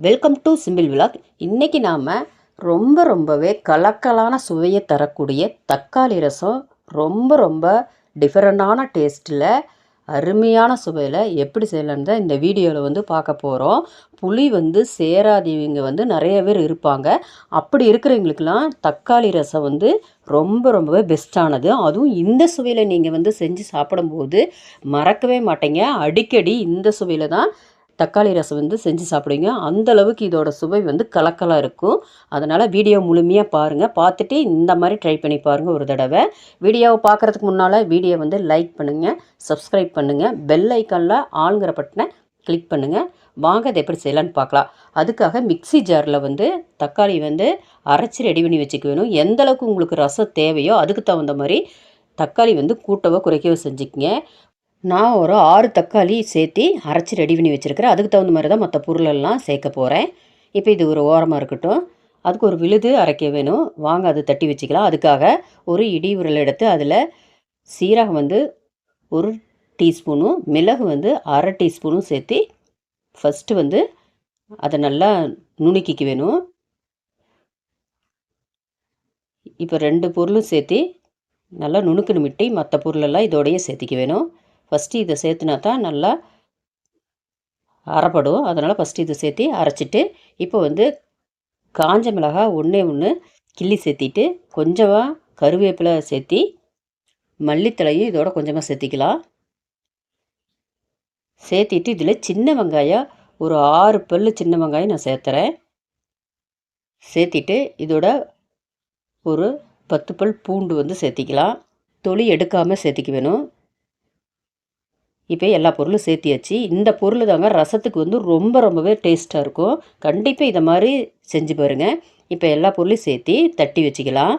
Welcome to simple vlog இன்றைக்கி நாம் ரொம்ப ரொம்பவே கலக்கலான சுவையை தரக்கூடிய தக்காளி ரசம் ரொம்ப ரொம்ப டிஃப்ரெண்டான டேஸ்ட்டில் அருமையான சுவையில் எப்படி செய்யலான்னு தான் இந்த வீடியோவில் வந்து பார்க்க போகிறோம் புளி வந்து சேராதவங்க வந்து நிறைய பேர் இருப்பாங்க. அப்படி இருக்கிறவங்களுக்கெல்லாம் தக்காளி ரசம் வந்து ரொம்ப ரொம்பவே பெஸ்ட்டானது அதுவும் இந்த சுவையில் நீங்கள் வந்து செஞ்சு சாப்பிடும்போது மறக்கவே மாட்டீங்க. அடிக்கடி இந்த சுவையில் தான் தக்காளி ரசம் வந்து செஞ்சு சாப்பிடுவீங்க. அந்தளவுக்கு இதோட சுவை வந்து கலக்கலாக இருக்கும். அதனால் வீடியோ முழுமையாக பாருங்கள் பார்த்துட்டு இந்த மாதிரி ட்ரை பண்ணி பாருங்கள் ஒரு தடவை. வீடியோவை பார்க்குறதுக்கு முன்னால் வீடியோ வந்து லைக் பண்ணுங்கள் சப்ஸ்கிரைப் பண்ணுங்கள் பெல் ஐக்கனில் ஆளுங்கிற பட்டனை கிளிக் பண்ணுங்கள் வாங்க அதை எப்படி செய்யலான்னு பார்க்கலாம். அதுக்காக மிக்ஸி ஜாரில் வந்து தக்காளி வந்து அரைச்சி ரெடி பண்ணி வச்சுக்க வேணும் எந்த அளவுக்கு உங்களுக்கு ரசம் தேவையோ அதுக்கு தகுந்த மாதிரி தக்காளி வந்து கூட்டவோ குறைக்கவோ செஞ்சுக்கங்க. நான் ஒரு ஆறு தக்காளி சேர்த்து அரைச்சி ரெடி பண்ணி வச்சுருக்கிறேன். அதுக்கு தகுந்த மாதிரி தான் மற்ற பொருளெல்லாம் சேர்க்க போகிறேன் இப்போ இது ஒரு ஓரமாக இருக்கட்டும். அதுக்கு ஒரு விழுது அரைக்க வேணும். வாங்க அது தட்டி வச்சுக்கலாம். அதுக்காக ஒரு இடி உருளை எடுத்து அதில் சீரகம் வந்து ஒரு டீஸ்பூனும் மிளகு வந்து அரை டீஸ்பூனும் சேர்த்து ஃபஸ்ட்டு வந்து அதை நல்லா நுணுக்கிக்க வேணும். இப்போ ரெண்டு பொருளும் சேர்த்து நல்லா நுணுக்கு நிமிட்டி மற்ற பொருளெல்லாம் இதோடையே சேர்த்திக்க வேணும். ஃபஸ்ட்டு இதை சேர்த்துனா தான் நல்லா அரைப்படும். அதனால் ஃபஸ்ட்டு இதை சேர்த்து அரைச்சிட்டு இப்போ வந்து காஞ்ச மிளகாய் ஒன்றே ஒன்று கிள்ளி சேர்த்திட்டு கொஞ்சமாக கருவேப்பிலை சேர்த்தி மல்லித்தலையும் இதோட கொஞ்சமாக சேர்த்திக்கலாம். சேர்த்திட்டு இதில் சின்ன வெங்காயம் ஒரு ஆறு பல் சின்ன வெங்காயம் நான் சேர்த்துறேன். சேர்த்திட்டு இதோட ஒரு பத்து பல் பூண்டு வந்து சேர்த்திக்கலாம். தொளி எடுக்காமல் சேர்த்திக்க வேணும். இப்போ எல்லா பொருளும் சேர்த்தியாச்சு. இந்த பொருள் தாங்க ரசத்துக்கு வந்து ரொம்ப ரொம்பவே டேஸ்ட்டாக இருக்கும். கண்டிப்பாக இதை மாதிரி செஞ்சு பாருங்கள் இப்போ எல்லா பொருளையும் சேர்த்தி தட்டி வச்சுக்கலாம்.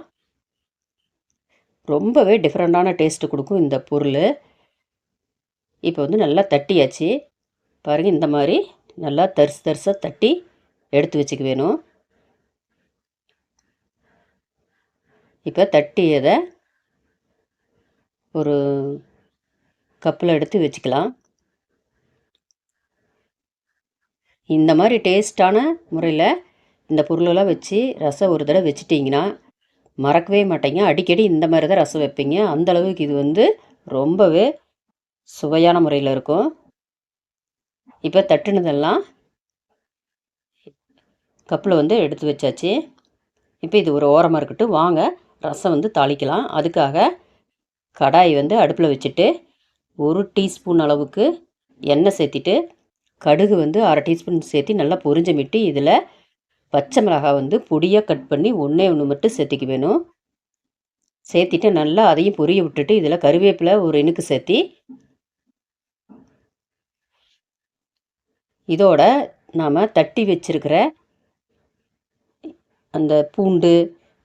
ரொம்பவே டிஃப்ரெண்ட்டான டேஸ்ட்டு கொடுக்கும் இந்த பொருள். இப்போ வந்து நல்லா தட்டியாச்சு. பாருங்கள் இந்த மாதிரி நல்லா தரிசு தரிசாக தட்டி எடுத்து வச்சுக்க வேணும். இப்போ தட்டியதை ஒரு கப்பில் எடுத்து வச்சுக்கலாம். இந்த மாதிரி டேஸ்ட்டான முறையில் இந்த பொருளெல்லாம் வச்சு ரசம் ஒரு தடவை வச்சுட்டிங்கன்னா மறக்கவே மாட்டேங்க. அடிக்கடி இந்த மாதிரி தான் ரசம் வைப்பீங்க. அந்தளவுக்கு இது வந்து ரொம்பவே சுவையான முறையில் இருக்கும். இப்போ தட்டுனதெல்லாம் கப்பில் வந்து எடுத்து வச்சாச்சு. இப்போ இது ஒரு ஓரமாக இருக்கட்டும். வாங்க ரசம் வந்து தாளிக்கலாம். அதுக்காக கடாய் வந்து அடுப்பில் வச்சுட்டு ஒரு டீஸ்பூன் அளவுக்கு எண்ணெய் சேர்த்திட்டு கடுகு வந்து அரை டீஸ்பூன் சேர்த்து நல்லா பொரிஞ்ச மிட்டு இதில் பச்சை மிளகாய் வந்து பொடியாக கட் பண்ணி ஒன்றே ஒன்று மட்டும் சேர்த்திக்க வேணும். சேர்த்திட்டு நல்லா அதையும் பொரிய விட்டுட்டு இதில் கருவேப்பிலை ஒரு இனுக்கு சேர்த்தி இதோட நாம் தட்டி வச்சிருக்கிற அந்த பூண்டு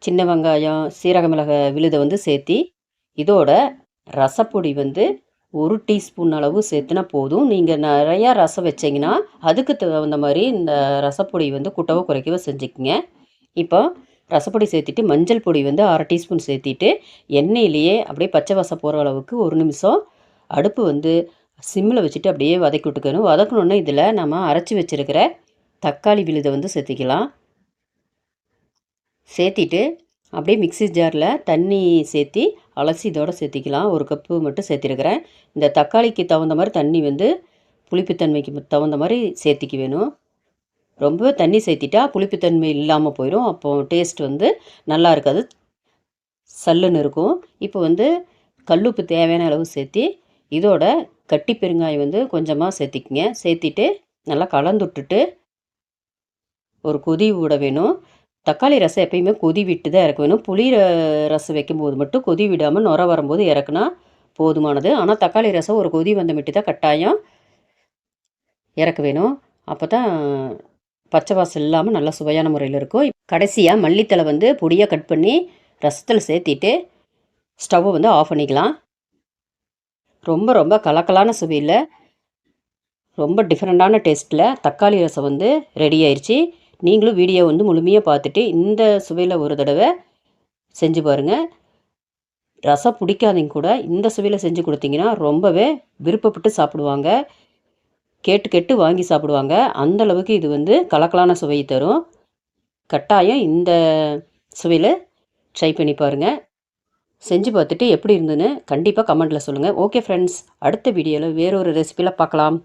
சின்ன வெங்காயம் சீரக மிளகாய் விழுதை வந்து சேர்த்தி இதோட ரசப்பொடி வந்து ஒரு டீஸ்பூன் அளவு சேர்த்துனா போதும். நீங்கள் நிறையா ரசம் வச்சிங்கன்னா அதுக்கு தகுந்த மாதிரி இந்த ரசப்பொடி வந்து குட்டவோ குறைக்கவோ செஞ்சுக்கிங்க. இப்போ ரசப்பொடி சேர்த்துட்டு மஞ்சள் பொடி வந்து அரை டீஸ்பூன் சேர்த்திட்டு எண்ணெயிலேயே அப்படியே பச்சை வாசம் போகிற அளவுக்கு ஒரு நிமிஷம் அடுப்பு வந்து சிம்மில் வச்சுட்டு அப்படியே வதக்கி விட்டுக்கணும். வதக்கணுன்னா இதில் நம்ம அரைச்சி வச்சுருக்கிற தக்காளி விழுதை வந்து சேர்த்திக்கலாம். சேர்த்திட்டு அப்படியே மிக்சி ஜாரில் தண்ணி சேர்த்தி அலசி இதோடு சேர்த்திக்கலாம். ஒரு கப்பு மட்டும் சேர்த்திருக்கிறேன். இந்த தக்காளிக்கு தகுந்த மாதிரி தண்ணி வந்து புளிப்புத்தன்மைக்கு தகுந்த மாதிரி சேர்த்திக்க வேணும். ரொம்ப தண்ணி சேர்த்திட்டா புளிப்புத்தன்மை இல்லாமல் போயிடும் அப்போது டேஸ்ட் வந்து நல்லா இருக்காது. சல்லுன்னு இருக்கும். இப்போ வந்து கல்லுப்பு தேவையான அளவு சேர்த்தி இதோட கட்டி பெருங்காயம் வந்து கொஞ்சமாக சேர்த்திக்கிங்க. சேர்த்திட்டு நல்லா கலந்து விட்டுட்டு ஒரு கொதி விட வேணும். தக்காளி ரசம் எப்பயுமே கொதி விட்டு தான் இறக்க வேணும் புளி ரசம் வைக்கும்போது மட்டும் கொதி விடாமல் நுர வரும்போது இறக்குனா போதுமானது. ஆனால் தக்காளி ரசம் ஒரு கொதி வந்த மிட்டு தான் கட்டாயம் இறக்க வேணும் அப்போ தான் பச்சை வாசல் இல்லாமல் நல்ல சுவையான முறையில் இருக்கும். கடைசியாக மல்லித்தலை வந்து பொடியாக கட் பண்ணி ரசத்தில் சேர்த்திட்டு ஸ்டவ்வை வந்து ஆஃப் பண்ணிக்கலாம். ரொம்ப ரொம்ப கலக்கலான சுவையில் ரொம்ப டிஃப்ரெண்ட்டான டேஸ்ட்டில் தக்காளி ரசம் வந்து ரெடி ஆயிடுச்சு நீங்களும் வீடியோ வந்து முழுமையாக பார்த்துட்டு இந்த சுவையில் ஒரு தடவை செஞ்சு பாருங்கள் ரசம் பிடிக்காதீங்க கூட இந்த சுவையில் செஞ்சு கொடுத்தீங்கன்னா ரொம்பவே விருப்பப்பட்டு சாப்பிடுவாங்க. கேட்டு கேட்டு வாங்கி சாப்பிடுவாங்க. அந்த அளவுக்கு இது வந்து கலக்கலான சுவையை தரும். கட்டாயம் இந்த சுவையில் ட்ரை பண்ணி பாருங்கள் செஞ்சு பார்த்துட்டு எப்படி இருந்ததுன்னு கண்டிப்பாக கமெண்ட்டில் சொல்லுங்கள் ஓகே ஃப்ரெண்ட்ஸ் அடுத்த வீடியோவில் வேறொரு ரெசிபியில் பார்க்கலாம்.